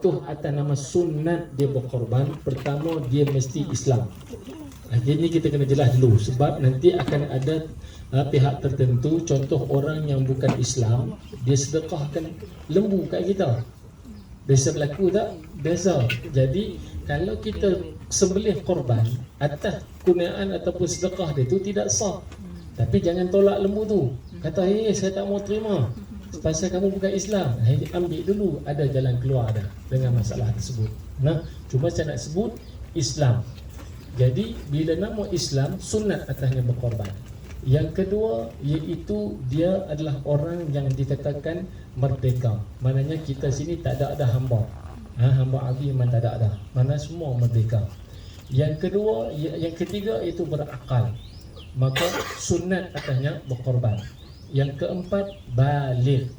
jatuh atas nama sunat dia berkorban pertama dia mesti Islam Ah, Jadi kita kena jelas dulu sebab nanti akan ada uh, pihak tertentu contoh orang yang bukan Islam dia sedekahkan lembu kat kita. Biasa berlaku tak? Biasa. Jadi kalau kita sembelih korban atas kunaan ataupun sedekah dia tu tidak sah. Tapi jangan tolak lembu tu. Kata, "Eh, saya tak mau terima." Pasal kamu bukan Islam. Ambil dulu ada jalan keluar dah dengan masalah tersebut. Nah, cuma saya nak sebut Islam. Jadi bila nama Islam sunat atasnya berkorban. Yang kedua iaitu dia adalah orang yang dikatakan merdeka. Maknanya kita sini tak ada ada hamba. Ha, hamba Abi memang tak ada ada. Mana semua merdeka. Yang kedua, ya- yang ketiga itu berakal. Maka sunat atasnya berkorban. Yang keempat balik.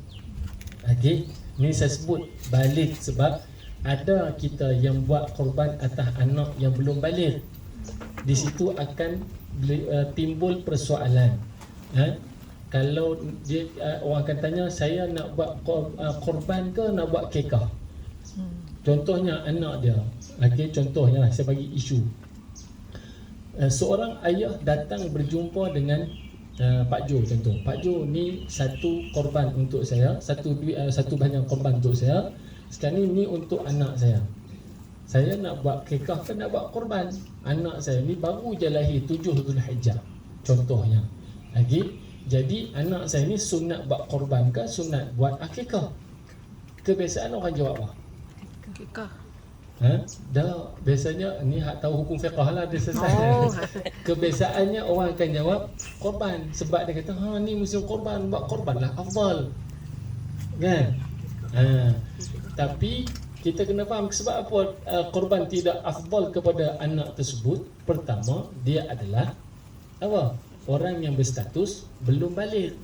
Okey, ni saya sebut balik sebab ada kita yang buat korban atas anak yang belum balik. Di situ akan uh, timbul persoalan. Ha? Kalau dia uh, orang akan tanya saya nak buat kor, uh, korban ke nak buat kekah? Contohnya anak dia. Okey, contohnya lah saya bagi isu. Uh, seorang ayah datang berjumpa dengan uh, Pak Jo contoh. Pak Jo ni satu korban untuk saya, satu duit uh, satu banyak korban untuk saya. Sekarang ni ni untuk anak saya. Saya nak buat kekah ke nak buat korban. Anak saya ni baru je lahir 7 Zulhijjah. Contohnya. Lagi jadi anak saya ni sunat buat korban ke sunat buat akikah? Kebiasaan orang jawab apa? Kekah. Ha? Dah biasanya ni hak tahu hukum fiqh lah dia selesai. Oh. Kebiasaannya orang akan jawab korban sebab dia kata ha ni musim korban buat korban lah afdal. Kan? Ha. Tapi kita kena faham sebab apa uh, korban tidak afdal kepada anak tersebut. Pertama, dia adalah apa? Orang yang berstatus belum balik.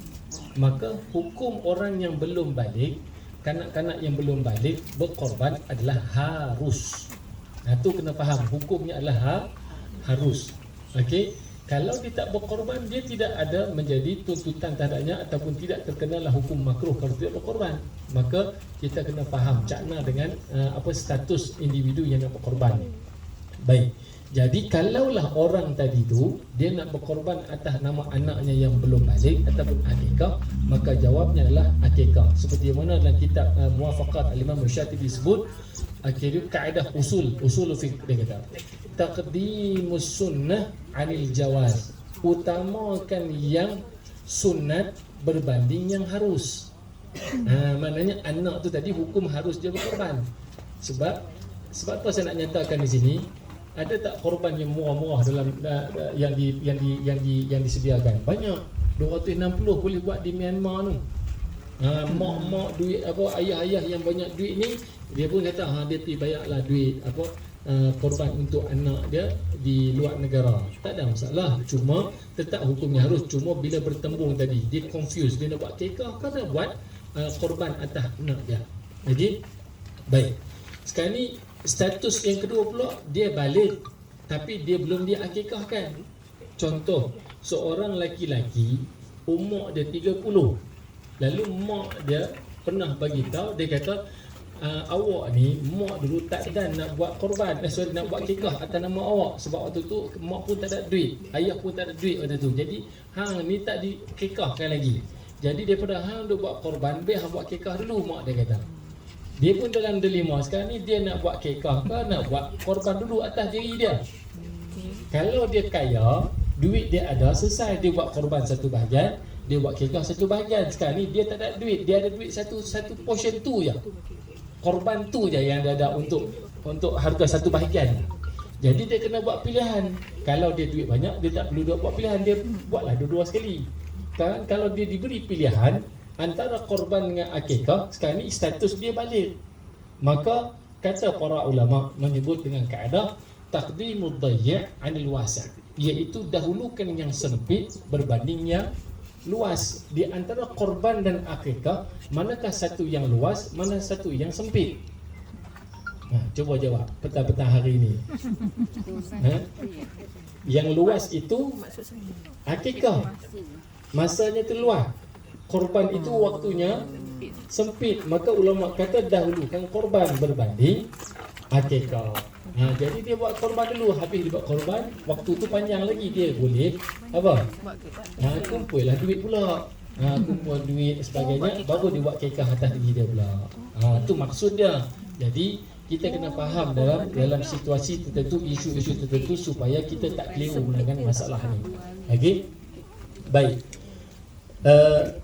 Maka hukum orang yang belum balik kanak-kanak yang belum balik berkorban adalah harus. Nah tu kena faham hukumnya adalah ha, harus. Okey. Kalau dia tak berkorban dia tidak ada menjadi tuntutan terhadapnya ataupun tidak terkenalah hukum makruh kalau tidak berkorban. Maka kita kena faham cakna dengan uh, apa status individu yang nak berkorban. Baik. Jadi kalaulah orang tadi tu dia nak berkorban atas nama anaknya yang belum balik ataupun akikah, maka jawabnya adalah akikah. Seperti mana dalam kitab uh, Muwafaqat Al-Imam Syatibi disebut akhirnya kaedah usul usul fiqh dia kata taqdimus sunnah anil jawaz. Utamakan yang sunat berbanding yang harus. Ha, maknanya anak tu tadi hukum harus dia berkorban. Sebab sebab apa saya nak nyatakan di sini ada tak korban yang murah-murah dalam uh, uh, yang di yang di yang di yang disediakan banyak 260 boleh buat di Myanmar tu Ha, mak-mak duit apa ayah-ayah yang banyak duit ni dia pun kata ha dia pergi bayarlah duit apa uh, korban untuk anak dia di luar negara. Tak ada masalah. Cuma tetap hukumnya harus cuma bila bertembung tadi dia confuse dia nak buat kekah ke nak buat uh, korban atas anak dia. Jadi baik. Sekarang ni status yang kedua pula dia balik tapi dia belum diakikahkan. Contoh, seorang laki-laki umur dia 30 Lalu mak dia pernah bagi tahu dia kata uh, awak ni mak dulu tak dan nak buat korban. Eh, sorry nak buat kekah atas nama awak. Sebab waktu tu mak pun tak ada duit ayah pun tak ada duit waktu tu. Jadi hang ni tak dikekahkan lagi. Jadi daripada hang duk buat korban biar hang buat kekah dulu mak dia kata dia pun dalam dilema sekarang ni dia nak buat kekah ke nak buat korban dulu atas diri dia? Kalau dia kaya duit dia ada selesai dia buat korban satu bahagian dia buat kekah satu bahagian. Sekarang ni dia tak ada duit. Dia ada duit satu satu portion tu je. Korban tu je yang dia ada untuk untuk harga satu bahagian. Jadi dia kena buat pilihan. Kalau dia duit banyak dia tak perlu buat pilihan. Dia buatlah dua-dua sekali. Kan? Kalau dia diberi pilihan antara korban dengan akikah sekarang ni status dia balik. Maka kata para ulama menyebut dengan kaedah taqdimud dayyi' 'anil wasi' iaitu dahulukan yang sempit berbanding yang luas. Di antara korban dan akikah manakah satu yang luas mana satu yang sempit? Ha, cuba jawab petang-petang hari ini ha? yang luas itu akikah. Masanya tu luas korban itu waktunya sempit. Maka ulama kata dahulukan korban berbanding. Akikah ha, jadi dia buat korban dulu. Habis dia buat korban waktu tu panjang lagi dia boleh apa? Ha, kumpul duit pula. Ha, kumpul duit sebagainya baru dia buat kekah atas diri dia pula. Ha, tu maksud dia. Jadi kita kena faham dalam dalam situasi tertentu isu-isu tertentu supaya kita tak keliru mengenai masalah ni. Okey? Baik. Uh,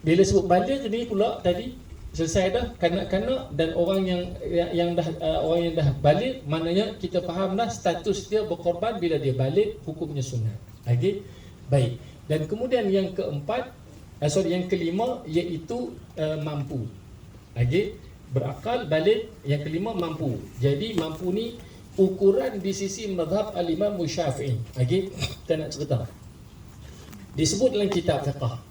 bila sebut balik ni pula tadi selesai dah kanak-kanak dan orang yang yang, yang dah uh, orang yang dah balik maknanya kita faham dah status dia berkorban bila dia balik hukumnya sunat. Okey. Baik. Dan kemudian yang keempat uh, sorry yang kelima iaitu uh, mampu. Okey. Berakal balik yang kelima mampu. Jadi mampu ni ukuran di sisi mazhab al-Imam Syafi'i. Okey. Kita nak cerita. Disebut dalam kitab fiqh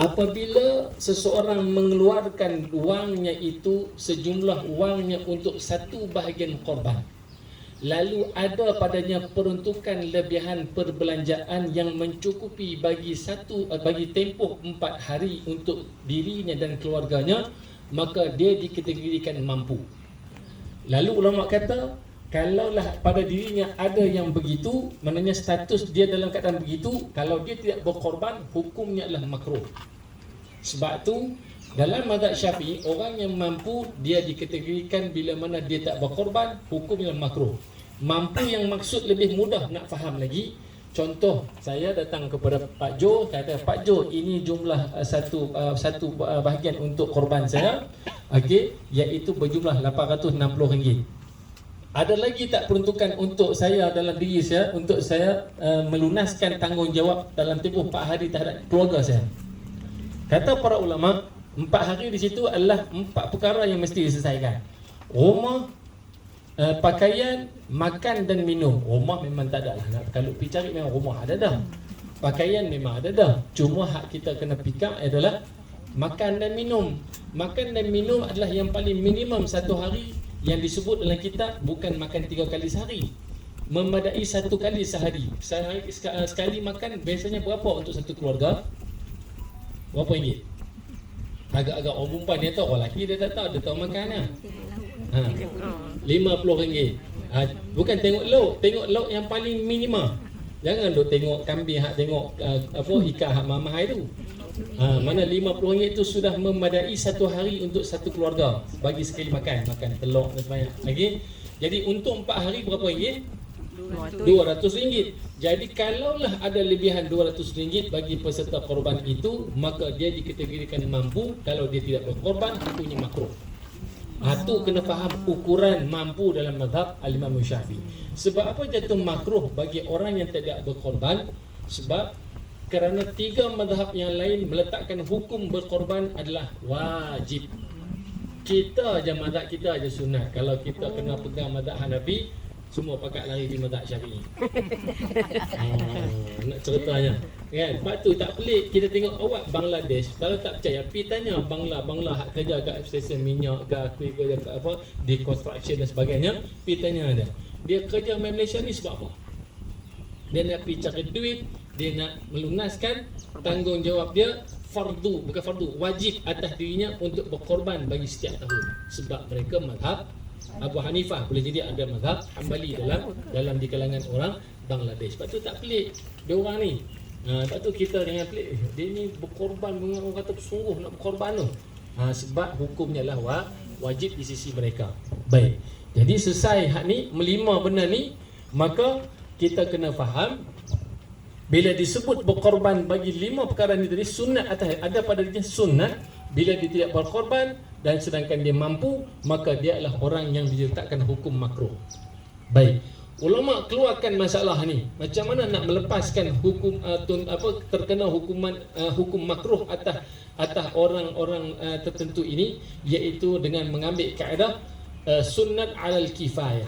apabila seseorang mengeluarkan wangnya itu sejumlah wangnya untuk satu bahagian korban lalu ada padanya peruntukan lebihan perbelanjaan yang mencukupi bagi satu eh, bagi tempoh empat hari untuk dirinya dan keluarganya maka dia dikategorikan mampu. Lalu ulama kata kalaulah pada dirinya ada yang begitu maknanya status dia dalam keadaan begitu kalau dia tidak berkorban hukumnya adalah makruh. Sebab tu dalam mazhab syafi'i orang yang mampu dia dikategorikan bila mana dia tak berkorban hukumnya makruh. Mampu yang maksud lebih mudah nak faham lagi contoh saya datang kepada Pak Jo kata Pak Jo ini jumlah uh, satu uh, satu uh, bahagian untuk korban saya okey iaitu berjumlah 860 ringgit ada lagi tak peruntukan untuk saya dalam diri saya untuk saya uh, melunaskan tanggungjawab dalam tempoh 4 hari terhadap keluarga saya? Kata para ulama empat hari di situ adalah empat perkara yang mesti diselesaikan. Rumah uh, pakaian makan dan minum. Rumah memang tak ada lah. Nak kalau pergi cari memang rumah ada dah. Pakaian memang ada dah. Cuma hak kita kena pikir adalah makan dan minum. Makan dan minum adalah yang paling minimum satu hari yang disebut dalam kitab bukan makan tiga kali sehari memadai satu kali sehari sehari sekali makan biasanya berapa untuk satu keluarga berapa ringgit agak-agak orang perempuan dia tahu orang lelaki dia tak tahu dia tahu makan lah. ha. lima puluh ringgit ha. bukan tengok lauk tengok lauk yang paling minima jangan duk tengok kambing hak tengok uh, apa ikan hak mamah itu Ha, mana RM50 itu sudah memadai satu hari untuk satu keluarga bagi sekali makan, makan telur dan sebagainya. Lagi. Jadi untuk empat hari berapa ringgit? RM200. Jadi kalaulah ada lebihan RM200 bagi peserta korban itu, maka dia dikategorikan mampu. Kalau dia tidak berkorban, punya makruh. Ha, tu kena faham ukuran mampu dalam mazhab al-Imam Syafi'i. Sebab apa jatuh makruh bagi orang yang tidak berkorban? Sebab kerana tiga madhab yang lain meletakkan hukum berkorban adalah wajib. Kita aja madhab kita aja sunat. Kalau kita kena pegang madhab Hanafi, semua pakat lari di madhab Syafi'i. oh, nak ceritanya. Kan? Lepas tu tak pelik kita tengok awak Bangladesh. Kalau tak percaya, pergi tanya Bangla, Bangla hak kerja kat stesen minyak ke, aku kerja kat apa, di construction dan sebagainya. Pergi tanya dia. Dia kerja Malaysia ni sebab apa? Dia nak pergi cari duit, dia nak melunaskan tanggungjawab dia fardu bukan fardu wajib atas dirinya untuk berkorban bagi setiap tahun sebab mereka mazhab Abu Hanifah boleh jadi ada mazhab Hambali dalam dalam di kalangan orang Bangladesh. Sebab tu tak pelik dia orang ni. Ha, sebab tu kita dengan pelik dia ni berkorban dengan orang kata sungguh nak berkorban tu. Ha, sebab hukumnya lah wajib di sisi mereka. Baik. Jadi selesai hak ni melima benda ni maka kita kena faham bila disebut berkorban bagi lima perkara ini tadi sunat atas ada pada dirinya sunat bila dia tidak berkorban dan sedangkan dia mampu maka dia adalah orang yang diletakkan hukum makruh. Baik. Ulama keluarkan masalah ni. Macam mana nak melepaskan hukum uh, tun, apa terkena hukuman uh, hukum makruh atas atas orang-orang uh, tertentu ini iaitu dengan mengambil kaedah uh, sunnat alal kifayah.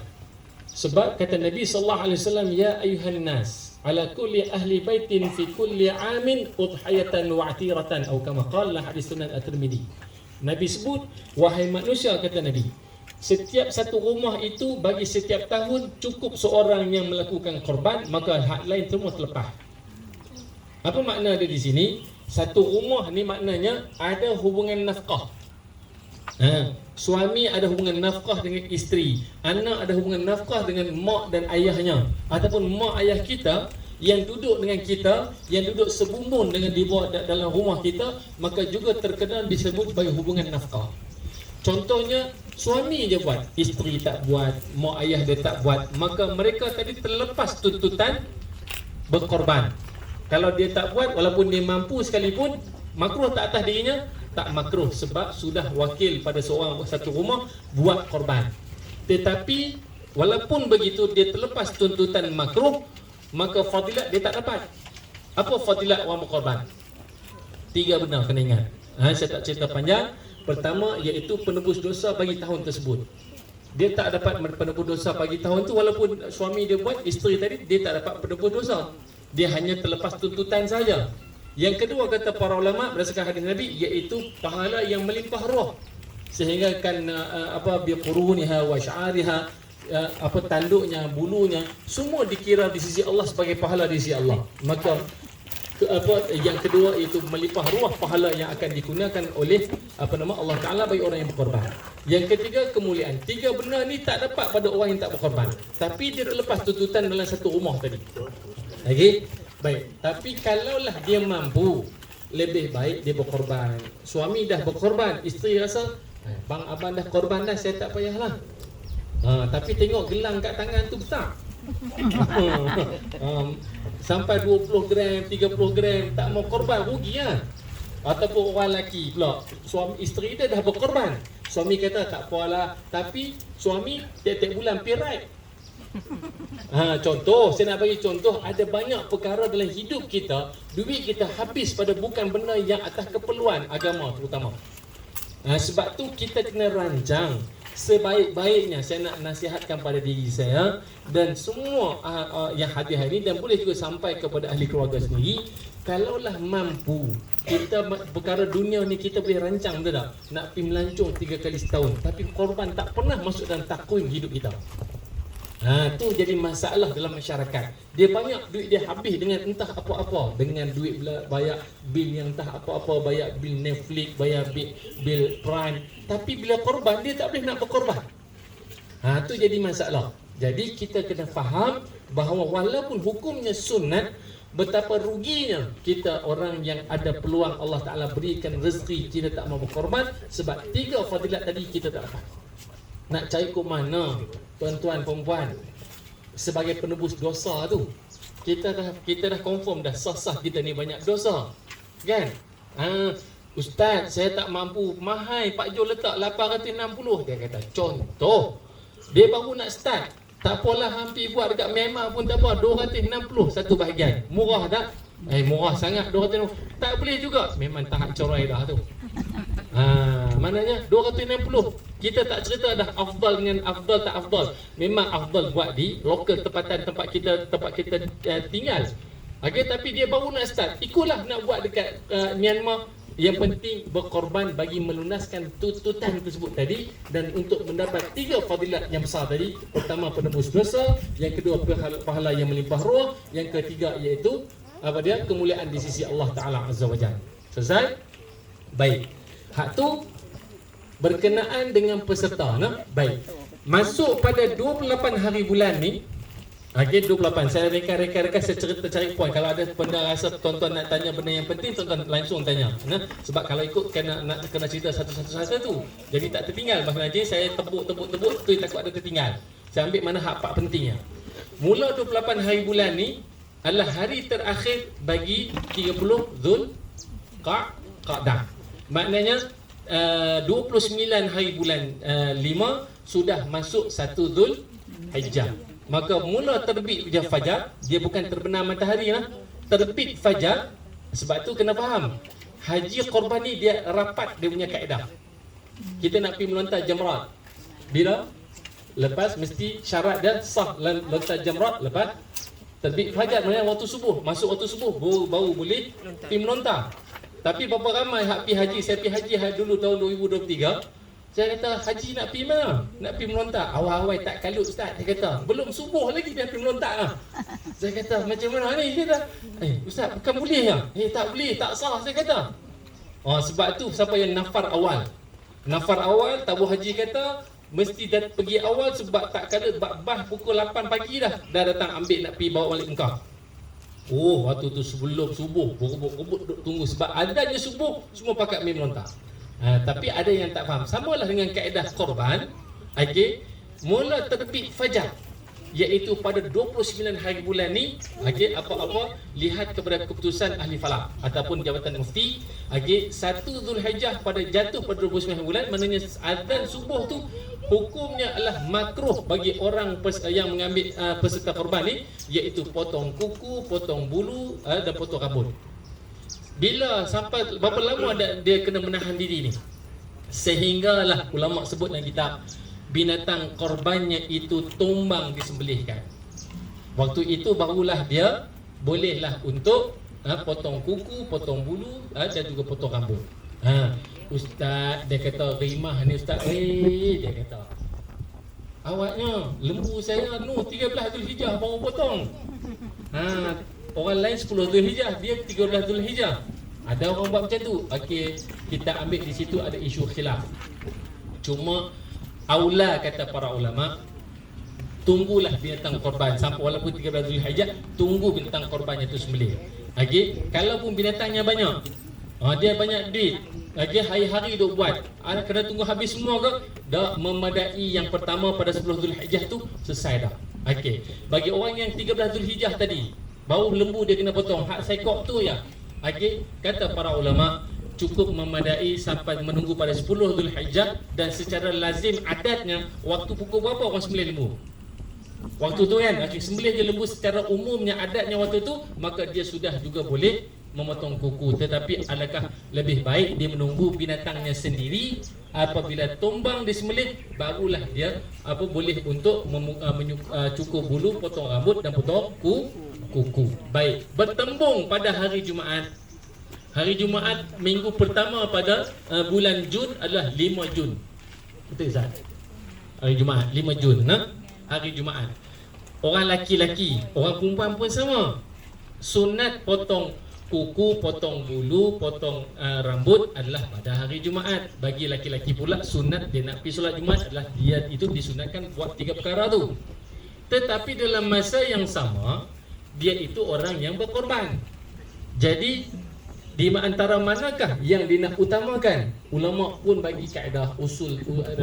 Sebab kata Nabi sallallahu alaihi wasallam ya ayuhan nas ala kulli ahli baitin fi kulli amin udhayatan wa atiratan. Atau kama qala hadis sunan at-tirmidzi nabi sebut wahai manusia kata nabi setiap satu rumah itu bagi setiap tahun cukup seorang yang melakukan korban maka hak lain semua terlepas. Apa makna dia di sini? Satu rumah ni maknanya ada hubungan nafkah. Ha, suami ada hubungan nafkah dengan isteri, anak ada hubungan nafkah dengan mak dan ayahnya ataupun mak ayah kita yang duduk dengan kita, yang duduk sebumbun dengan di bawah da- dalam rumah kita, maka juga terkenal disebut sebagai hubungan nafkah. Contohnya suami je buat, isteri tak buat, mak ayah dia tak buat, maka mereka tadi terlepas tuntutan berkorban. Kalau dia tak buat walaupun dia mampu sekalipun makruh tak atas dirinya tak makruh sebab sudah wakil pada seorang satu rumah buat korban. Tetapi walaupun begitu dia terlepas tuntutan makruh maka fadilat dia tak dapat. Apa fadilat orang berkorban? Tiga benda kena ingat. Ha, saya tak cerita panjang. Pertama iaitu penebus dosa bagi tahun tersebut. Dia tak dapat penebus dosa bagi tahun tu walaupun suami dia buat, isteri tadi dia tak dapat penebus dosa. Dia hanya terlepas tuntutan saja. Yang kedua kata para ulama berdasarkan hadis Nabi iaitu pahala yang melimpah ruah. Sehingga kan uh, apa bi quruniha wa sya'ariha uh, apa tanduknya, bulunya semua dikira di sisi Allah sebagai pahala di sisi Allah. Maka ke, apa yang kedua itu melimpah ruah pahala yang akan digunakan oleh apa nama Allah Taala bagi orang yang berkorban. Yang ketiga kemuliaan. Tiga benda ni tak dapat pada orang yang tak berkorban. Tapi dia lepas tuntutan dalam satu rumah tadi. Okey. Baik, tapi kalaulah dia mampu lebih baik dia berkorban. Suami dah berkorban, isteri rasa "Eh, bang abang dah korban dah saya tak payahlah. Ha, tapi tengok gelang kat tangan tu besar. um, sampai 20 gram, 30 gram tak mau korban rugi lah. Ataupun orang lelaki pula Suami isteri dia dah berkorban Suami kata tak apalah Tapi suami tiap-tiap bulan pirai Ha, contoh, saya nak bagi contoh ada banyak perkara dalam hidup kita duit kita habis pada bukan benda yang atas keperluan agama terutama. Ha, sebab tu kita kena rancang sebaik-baiknya. Saya nak nasihatkan pada diri saya dan semua uh, uh, yang hadir hari ini dan boleh juga sampai kepada ahli keluarga sendiri kalaulah mampu kita perkara dunia ni kita boleh rancang betul tak? Nak pergi melancong tiga kali setahun tapi korban tak pernah masuk dalam takwim hidup kita Ha, tu jadi masalah dalam masyarakat. Dia banyak duit dia habis dengan entah apa-apa. Dengan duit bela- bayar bil yang entah apa-apa, bayar bil Netflix, bayar bil, bil Prime. Tapi bila korban, dia tak boleh nak berkorban. Ha, tu jadi masalah. Jadi kita kena faham bahawa walaupun hukumnya sunat, betapa ruginya kita orang yang ada peluang Allah Ta'ala berikan rezeki kita tak mau berkorban sebab tiga fadilat tadi kita tak dapat. Nak cari ke mana tuan-tuan perempuan sebagai penebus dosa tu. Kita dah kita dah confirm dah sah-sah kita ni banyak dosa. Kan? Ha, ustaz, saya tak mampu. Mahal Pak Jo letak 860 dia kata. Contoh. Dia baru nak start. Tak apalah hampir buat dekat Myanmar pun tak apa 260 satu bahagian. Murah tak? Eh murah sangat 260. Tak boleh juga. Memang tahap corai dah tu. Ha, maknanya 260. Kita tak cerita dah afdal dengan afdal tak afdal. Memang afdal buat di lokal tempatan tempat kita tempat kita uh, tinggal. Okey tapi dia baru nak start. Ikutlah nak buat dekat uh, Myanmar yang penting berkorban bagi melunaskan tuntutan tersebut tadi dan untuk mendapat tiga fadilat yang besar tadi pertama penebus dosa yang kedua pahala, yang melimpah ruah yang ketiga iaitu apa dia kemuliaan di sisi Allah Taala Azza wa Jalla selesai baik hak tu berkenaan dengan peserta nah baik. Masuk pada 28 hari bulan ni Okey 28 saya rekan-rekan saya cerita cari poin kalau ada benda rasa tuan-tuan nak tanya benda yang penting tuan-tuan langsung tanya nah sebab kalau ikut kena nak kena cerita satu-satu satu jadi tak tertinggal. Mas Najib saya tebuk-tebuk-tebuk tu takut ada tertinggal. Saya ambil mana hak part pentingnya. Mula 28 hari bulan ni adalah hari terakhir bagi 30 Zul Qa- Qa'dah maknanya uh, 29 hari bulan uh, 5 sudah masuk satu Zul Hijjah maka mula terbit dia fajar dia bukan terbenam matahari lah. Terbit fajar sebab tu kena faham haji korban ni dia rapat dia punya kaedah. Kita nak pergi melontar jamrat bila? Lepas mesti syarat dia sah lontar jamrat lepas terbit fajar maknanya waktu subuh masuk waktu subuh baru, baru boleh pergi melontar tapi berapa ramai hak pergi haji saya pergi haji dulu tahun 2023 Saya kata, Haji nak pergi mana? Nak pergi melontar. Awal-awal tak kalut Ustaz. Dia kata, belum subuh lagi dia pergi melontar lah. Saya kata, macam mana ni? Dia kata, eh Ustaz, bukan boleh ya? Eh tak boleh, tak sah. Saya kata. Oh, sebab tu siapa yang nafar awal. Nafar awal, tabu haji kata, mesti dah pergi awal sebab tak kalut bah pukul 8 pagi dah. Dah datang ambil nak pergi bawa balik engkau. Oh, waktu tu sebelum subuh, rebut-rebut duduk tunggu sebab adanya subuh, semua pakat main melontar. Ha, tapi ada yang tak faham. Samalah dengan kaedah korban. Okey. Mula terbit fajar iaitu pada 29 hari bulan ni okey apa-apa lihat kepada keputusan ahli falak ataupun jabatan mufti okey 1 Zulhijjah pada jatuh pada 29 hari bulan maknanya azan subuh tu hukumnya adalah makruh bagi orang yang mengambil uh, peserta korban ni iaitu potong kuku, potong bulu uh, dan potong rambut. Bila sampai berapa lama ada dia kena menahan diri ni? Sehinggalah ulama sebut dalam kitab binatang korbannya itu tumbang disembelihkan. Waktu itu barulah dia bolehlah untuk ha, potong kuku, potong bulu ha, dan juga potong rambut. Ha, ustaz dia kata rimah ni ustaz. Eh dia kata. Awaknya lembu saya nu 13 Zulhijjah baru potong. Ha, orang lain 10 Zulhijjah, dia 13 Zulhijjah. Ada orang buat macam tu. Okey, kita ambil di situ ada isu khilaf. Cuma aula kata para ulama tunggulah binatang korban sampai walaupun 13 Zulhijjah tunggu binatang korbannya itu sembelih. Okey, kalaupun binatangnya banyak. Ha, dia banyak duit. Okey, hari-hari duk buat. Ada kena tunggu habis semua ke? Dah memadai yang pertama pada 10 Zulhijjah tu selesai dah. Okey. Bagi orang yang 13 Zulhijjah tadi, Bau lembu dia kena potong Hak sekok tu ya Okey Kata para ulama Cukup memadai sampai menunggu pada 10 Dhul Hijjah Dan secara lazim adatnya Waktu pukul berapa orang sembelih lembu? Waktu tu kan okay, Sembelih je lembu secara umumnya adatnya waktu tu Maka dia sudah juga boleh memotong kuku Tetapi adakah lebih baik dia menunggu binatangnya sendiri Apabila tumbang disembelih Barulah dia apa boleh untuk mencukur bulu, potong rambut dan potong kuku kuku. Baik, bertembung pada hari Jumaat. Hari Jumaat minggu pertama pada uh, bulan Jun adalah 5 Jun. Betul tak? Hari Jumaat 5 Jun, nah? Hari Jumaat. Orang laki-laki, orang perempuan pun sama. Sunat potong kuku, potong bulu, potong uh, rambut adalah pada hari Jumaat. Bagi laki-laki pula sunat dia nak pergi solat Jumaat adalah dia itu disunatkan buat tiga perkara tu. Tetapi dalam masa yang sama, dia itu orang yang berkorban. Jadi di antara manakah yang dinak utamakan? Ulama pun bagi kaedah usul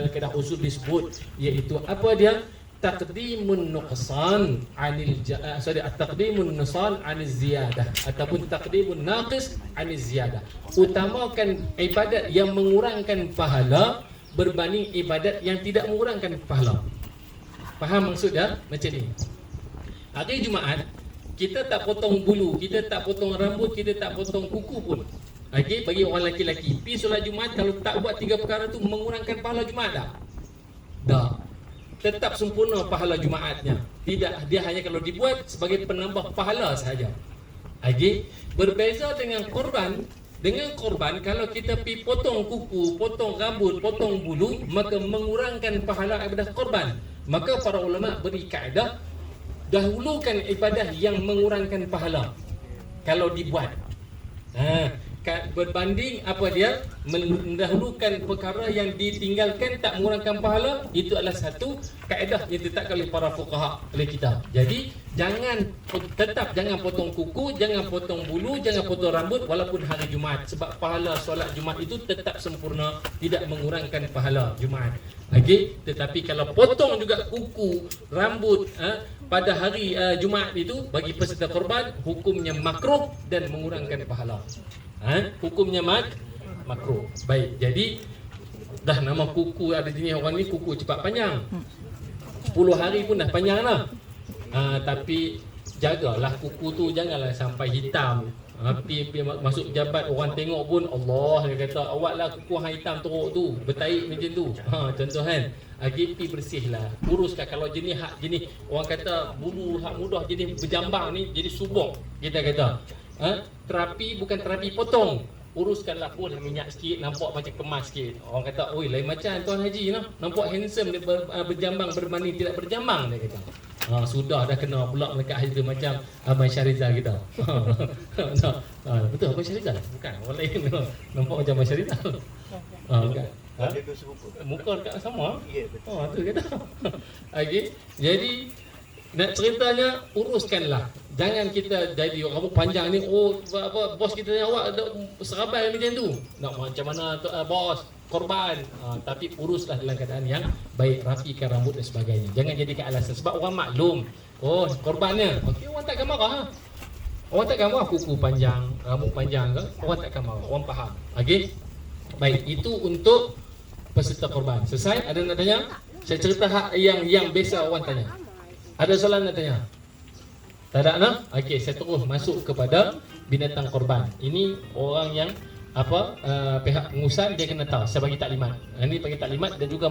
kaedah usul disebut iaitu apa dia? Taqdimun nuqsan anil uh, sorry at-taqdimun nuqsan anil ziyadah ataupun taqdimun naqis anil ziyadah. Utamakan ibadat yang mengurangkan pahala berbanding ibadat yang tidak mengurangkan pahala. Faham maksudnya? Macam ni. Hari Jumaat kita tak potong bulu, kita tak potong rambut, kita tak potong kuku pun. Okey, bagi orang lelaki-lelaki, pi solat Jumaat kalau tak buat tiga perkara tu mengurangkan pahala Jumaat dah. Dah. Tetap sempurna pahala Jumaatnya. Tidak, dia hanya kalau dibuat sebagai penambah pahala sahaja. Okey, berbeza dengan korban, dengan korban kalau kita pi potong kuku, potong rambut, potong bulu, maka mengurangkan pahala ibadah korban. Maka para ulama beri kaedah dahulukan ibadah yang mengurangkan pahala. Kalau dibuat. Ha, berbanding apa dia? Mendahulukan perkara yang ditinggalkan tak mengurangkan pahala itu adalah satu kaedah yang ditetapkan oleh para fuqaha oleh kita. Jadi jangan tetap jangan potong kuku jangan potong bulu jangan potong rambut walaupun hari Jumaat. Sebab pahala solat Jumaat itu tetap sempurna tidak mengurangkan pahala Jumaat. Okey? Tetapi kalau potong juga kuku rambut ha, pada hari uh, Jumaat itu bagi peserta korban hukumnya makruh dan mengurangkan pahala. Ha? Hukumnya mak makruh. Baik. Jadi dah nama kuku ada jenis orang ni kuku cepat panjang. 10 hari pun dah panjang lah. Ha, tapi jagalah kuku tu janganlah sampai hitam. Api pi masuk jabat orang tengok pun Allah dia kata awaklah kuku hang hitam teruk tu bertaik macam tu. Ha contoh kan. AGP bersihlah. Uruskan kalau jenis hak jenis orang kata bulu hak mudah jenis berjambang ni jadi subuk kita kata. Ha? Terapi bukan terapi potong. uruskanlah pun minyak sikit nampak macam kemas sikit. Orang kata, "Oi, lain macam tuan haji noh. Nampak handsome dia ber, uh, berjambang berbanding tidak berjambang dia kata. Ha, sudah dah kena pula melekat haji tu macam Abang Syarizal kita. ha, betul Abang Syarizal? Bukan, orang lain nampak macam Abang Syarizal. Ha, bukan. Ha? Muka dekat sama? Ya, betul. Oh, tu kata. Okey. Jadi nak ceritanya uruskanlah. Jangan kita jadi rambut panjang ni oh apa, apa bos kita ni awak ada serabai macam tu. Nak macam mana tu uh, bos korban uh, tapi uruslah dalam keadaan yang baik rapikan rambut dan sebagainya. Jangan jadikan alasan sebab orang maklum. Oh korbannya. Okey orang takkan marah. Ha? Orang takkan marah kuku panjang, rambut panjang ke? Orang takkan marah. Orang faham. Okey. Baik, itu untuk peserta korban. Selesai? Ada nak tanya? Saya cerita hak yang yang biasa orang tanya. Ada soalan nak tanya? Tak ada nak? Okey, saya terus masuk kepada binatang korban. Ini orang yang apa uh, pihak pengurusan dia kena tahu. Saya bagi taklimat. Ini bagi taklimat dan juga